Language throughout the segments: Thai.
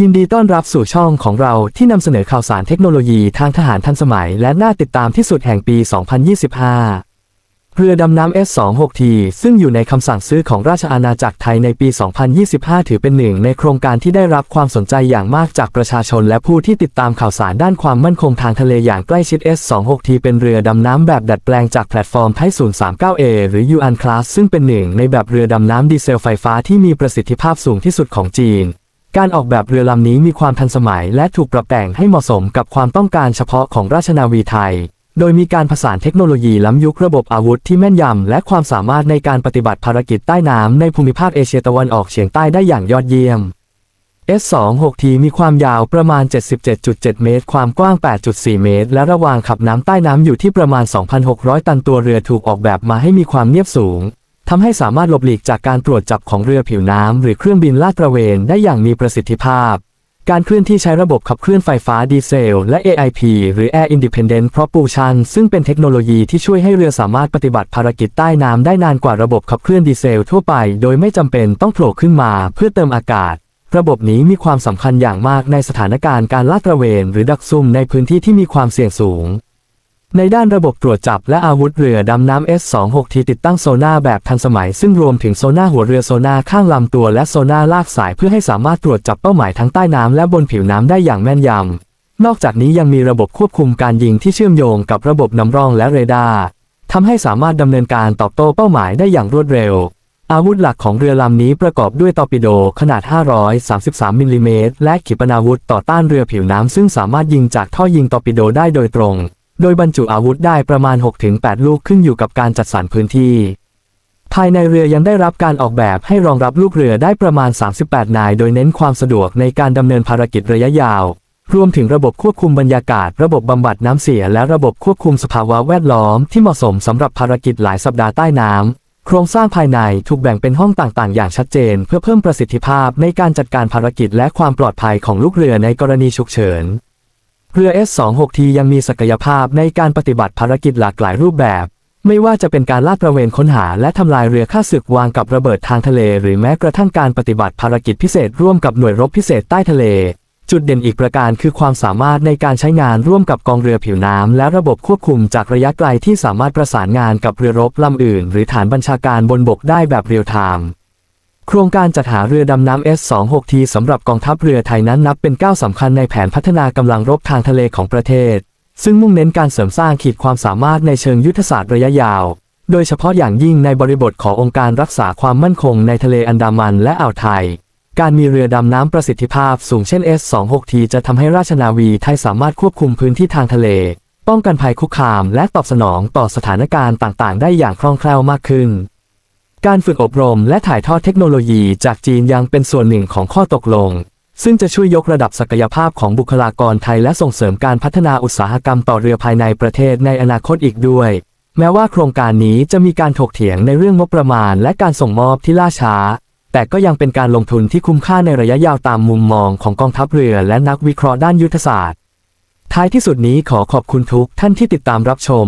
ยินดีต้อนรับสู่ช่องของเราที่นำเสนอข่าวสารเทคโนโลยีทางทหารทันสมัย และน่าติดตามที่สุดแห่งปี 2025 เรือดำน้ำ S26T ซึ่งอยู่ในคำสั่งซื้อของราชอาณาจักรไทยในปี 2025 ถือเป็นหนึ่งในโครงการที่ได้รับความสนใจอย่างมากจากประชาชน และผู้ที่ติดตามข่าวสารด้านความมั่นคงทางทะเลอย่างใกล้ชิด S26T เป็นเรือดำน้ำแบบดัดแปลงจากแพลตฟอร์มไทย 039A หรือ Yuan Class ซึ่งเป็นหนึ่งในแบบเรือดำน้ำดีเซลไฟฟ้าที่มีประสิทธิภาพสูงที่สุดของจีน การออกแบบเรือลำนี้มีความทันสมัยและถูกปรับแต่งให้เหมาะสมกับความต้องการเฉพาะของราชนาวีไทย โดยมีการผสานเทคโนโลยีล้ำยุคระบบอาวุธที่แม่นยำและความสามารถในการปฏิบัติภารกิจใต้น้ำในภูมิภาคเอเชียตะวันออกเฉียงใต้ได้อย่างยอดเยี่ยม S26T มีความยาวประมาณ 77.7 เมตร ความกว้าง 8.4 เมตร และระหว่างขับน้ำใต้น้ำอยู่ที่ประมาณ 2,600 ตันตัวเรือถูกออกแบบมาให้มีความเนียบสูง ทำให้สามารถหลบหลีกจากการตรวจจับของเรือผิวน้ำหรือเครื่องบินลาดตระเวนได้อย่างมีประสิทธิภาพ การเคลื่อนที่ใช้ระบบขับเคลื่อนไฟฟ้าดีเซล และ AIP หรือ Air Independent Propulsion ซึ่งเป็นเทคโนโลยีที่ช่วยให้เรือสามารถปฏิบัติภารกิจใต้น้ำได้นานกว่าระบบขับเคลื่อนดีเซลทั่วไป โดยไม่จำเป็นต้องโผล่ขึ้นมาเพื่อเติมอากาศระบบนี้มีความสำคัญอย่างมากในสถานการณ์การลาดตระเวน หรือดักซุ่มในพื้นที่ที่มีความเสี่ยงสูง ในด้านระบบตรวจจับและอาวุธเรือดำน้ำ S26T ติดตั้งโซน่าแบบทันสมัย ซึ่งรวมถึงโซน่าหัวเรือโซน่าข้างลำตัวและโซน่าลากสายเพื่อให้สามารถตรวจจับเป้าหมายทั้งใต้น้ำและบนผิวน้ำได้อย่างแม่นยำ นอกจากนี้ยังมีระบบควบคุมการยิงที่เชื่อมโยงกับระบบนำร่องและเรดาร์ทำให้สามารถดำเนินการตอบโต้เป้าหมายได้อย่างรวดเร็ว อาวุธหลักของเรือลำนี้ประกอบด้วยตอร์ปิโดขนาด 533มิลลิเมตรและขีปนาวุธต่อต้านเรือผิวน้ำซึ่งสามารถยิงจากท่อยิงตอร์ปิโดได้โดยตรง โดยบรรจุอาวุธได้ประมาณ 6-8 ลูกขึ้นอยู่กับการจัดสรรพื้นที่ ภายในเรือยังได้รับการออกแบบให้รองรับลูกเรือได้ประมาณ 38 นาย โดยเน้นความสะดวกในการดำเนินภารกิจระยะยาว รวมถึงระบบควบคุมบรรยากาศ ระบบบำบัดน้ำเสีย และระบบควบคุมสภาวะแวดล้อมที่เหมาะสมสำหรับภารกิจหลายสัปดาห์ใต้น้ำโครงสร้างภายในถูกแบ่งเป็นห้องต่างๆ อย่างชัดเจน เพื่อเพิ่มประสิทธิภาพในการจัดการภารกิจและความปลอดภัยของลูกเรือในกรณีฉุกเฉิน เรือ S26T ยังมีศักยภาพในการปฏิบัติภารกิจหลากหลายรูปแบบ ไม่ว่าจะเป็นการลาดตระเวนค้นหาและทำลายเรือข้าศึกวางกับระเบิดทางทะเล หรือแม้กระทั่งการปฏิบัติภารกิจพิเศษร่วมกับหน่วยรบพิเศษใต้ทะเล จุดเด่นอีกประการคือความสามารถในการใช้งานร่วมกับกองเรือผิวน้ำและระบบควบคุมจากระยะไกลที่สามารถประสานงานกับเรือรบลำอื่น หรือฐานบัญชาการบนบกได้แบบเรียลไทม์ ครงการจัดหาเรือดำน้ำ S26T สำหรับกองทัพเรือไทยนั้นนับเป็นก้าวสำคัญในแผนพัฒนากำลังรบทางทะเลของประเทศ ซึ่งมุ่งเน้นการเสริมสร้างขีดความสามารถในเชิงยุทธศาสตร์ระยะยาว โดยเฉพาะอย่างยิ่งในบริบทขององค์การรักษาความมั่นคงในทะเลอันดามันและอ่าวไทย การมีเรือดำน้ำประสิทธิภาพสูงเช่น S26T จะทำให้ราชนาวีไทยสามารถควบคุมพื้นที่ทางทะเล ป้องกันภัยคุกคาม และตอบสนองต่อสถานการณ์ต่าง ๆ ได้อย่างคล่องแคล่วมากขึ้น การฝึกอบรมและถ่ายทอดเทคโนโลยีจากจีนยังเป็นส่วนหนึ่งของข้อตกลง ซึ่งจะช่วยยกระดับศักยภาพของบุคลากรไทยและส่งเสริมการพัฒนาอุตสาหกรรมต่อเรือภายในประเทศในอนาคตอีกด้วย แม้ว่าโครงการนี้จะมีการถกเถียงในเรื่องงบประมาณและการส่งมอบที่ล่าช้า แต่ก็ยังเป็นการลงทุนที่คุ้มค่าในระยะยาวตามมุมมองของกองทัพเรือและนักวิเคราะห์ด้านยุทธศาสตร์ ท้ายที่สุดนี้ขอขอบคุณทุกท่านที่ติดตามรับชม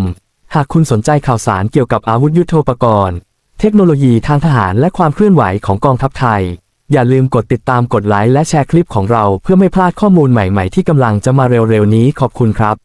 หากคุณสนใจข่าวสารเกี่ยวกับอาวุธยุโทโธปกรณ์ เทคโนโลยีทางทหารและความเคลื่อนไหวของกองทัพไทย อย่าลืมกดติดตามกดไลค์และแชร์คลิปของเราเพื่อไม่พลาดข้อมูลใหม่ๆที่กำลังจะมาเร็วๆนี้ขอบคุณครับ